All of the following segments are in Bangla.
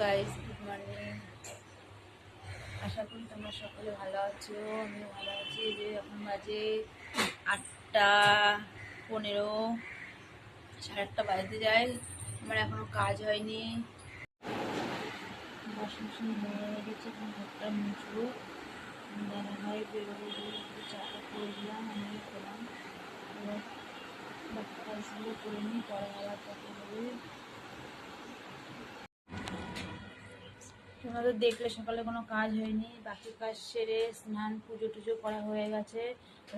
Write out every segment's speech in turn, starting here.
গাইস গুড মর্নিং আশা করি তোমরা সকলে ভালো আছো, আমিও ভালো আছি। যে এখন বাজে আটটা পনেরো, সাড়ে আটটা বাজতে যাই আমার এখনও কাজ হয়নি। বাসন বাসন হয়ে গেছে এখন ঘরটা মুছবো। দাদা ভাই বেরোবো একটু চাটা করে দিলাম আমি খেলাম। এবার করে নিই, পরে আবার কথা হবে। তোমাদের দেখলে সকালে কোনো কাজ হয়নি। বাকি কাজ সেরে স্নান, পুজো টুজো করা হয়ে গেছে।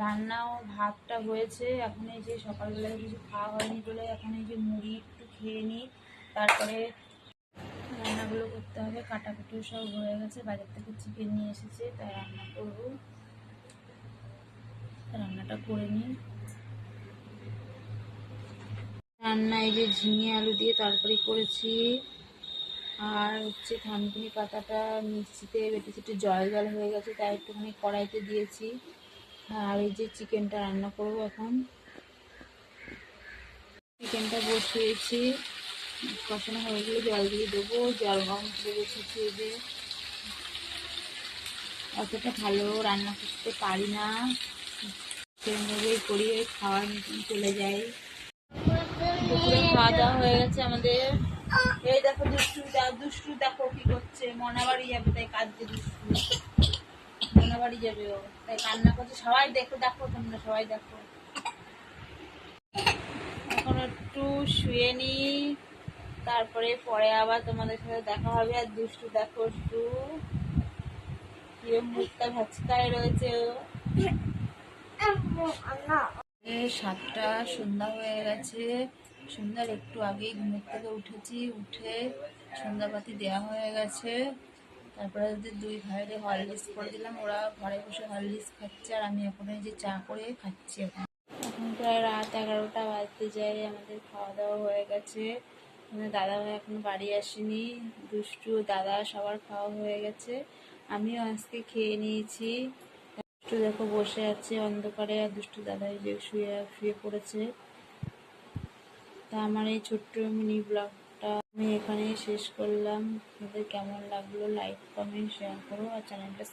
রান্নাও, ভাতটা হয়েছে। এখন এই যে সকালবেলায় কিছু খাওয়া হয়নি বলে এখন এই যে মুড়ি একটু খেয়ে নিই। তারপরে রান্নাগুলো করতে হবে। কাটাকুটিও সব হয়ে গেছে। বাজার থেকে চিকেন নিয়ে এসেছে, তাই রান্না করব। রান্নাটা করে নিই। রান্না এই যে ঝিঙে, আলু দিয়ে তরকারি করেছি আর হচ্ছে থানকুনি পাতাটা মিক্সিতে বেটে সেটে জল জল হয়ে গেছে, তাই একটুখানি কড়াইতে দিয়েছি। আর এই যে চিকেনটা রান্না করব এখন। চিকেনটা বসিয়েছি। কষানো হয়ে গেলে জল দিয়ে দেবো। জল গরম করে রেখেছি এই যে। অতটা ভালো রান্না করতে পারি না। সেরকমভাবেই করি খাওয়ার চলে যাই দুপুরে খাওয়া দাওয়া হয়ে গেছে আমাদের। এই দেখো দুষ্টু দেখো কি করছে। মনা বাড়ি যাবে তাই কাঁদছে দুষ্টু। মনা বাড়ি যাবে ও তাই কান্না করছে। সবাই দেখো দেখো তোমরা সবাই দেখো। এখন একটু শুয়ে নি তারপরে পরে আবার তোমাদের সাথে দেখা হবে। আর দুষ্টু দেখো একটু মুখটা ভাচকায় রয়েছে ও। সাতটা সন্ধ্যা হয়ে গেছে। সন্ধ্যার একটু আগেই ঘুমের থেকে উঠেছি, উঠে সন্ধ্যাবাতি দেওয়া হয়ে গেছে। তারপরে ওদের দুই ভাইরে হরলিক্স করে দিলাম, ওরা ঘরে বসে হরলিক্স খাচ্ছে আর আমি এখন যে চা করে খাচ্ছি এখন। এখন প্রায় রাত এগারোটা বাজতে যায়, আমাদের খাওয়া দাওয়া হয়ে গেছে। দাদা ভাই এখন বাড়ি আসেনি, দুষ্টু দাদা সবার খাওয়া হয়ে গেছে। আমিও আজকে খেয়ে নিয়েছি। দুষ্টু দেখো বসে আছে অন্ধকারে, আর দুষ্টু দাদা যে শুয়ে শুয়ে পড়েছে। তা আমার এই ছোট্ট মিনি ব্লগটা আমি এখানেই শেষ করলাম। আপনাদের কেমন লাগল? লাইক কমেন্ট শেয়ার করো আর চ্যানেলটা